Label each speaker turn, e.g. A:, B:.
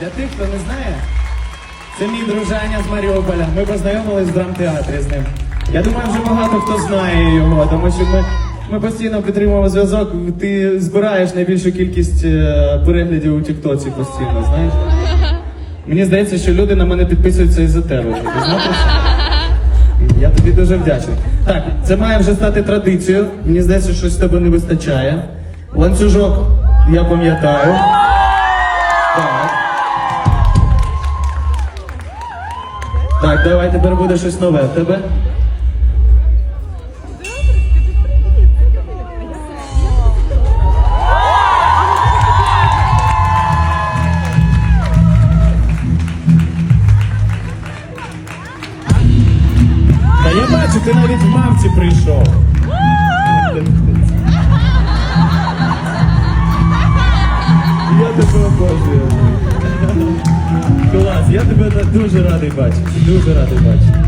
A: Для тих, хто не знає, це мій дружаня з Маріуполя. Ми познайомились в драмтеатрі з ним. Я думаю, вже багато хто знає його, тому що ми, ми постійно підтримуємо зв'язок. Ти збираєш найбільшу кількість е, переглядів у Тіктоці постійно, знаєш? Мені здається, що люди на мене підписуються тебе. Знав про це? Я тобі дуже вдячний. Так, це має вже стати традицією. Мені здається, щось з тебе не вистачає. Ланцюжок, я пам'ятаю. Так, давай тепер буде щось нове в тебе. Та я бачу, ти навіть в мавці прийшов. Я тебе обожнюю. Я тебе дуже радий бачити. Дуже радий бачити.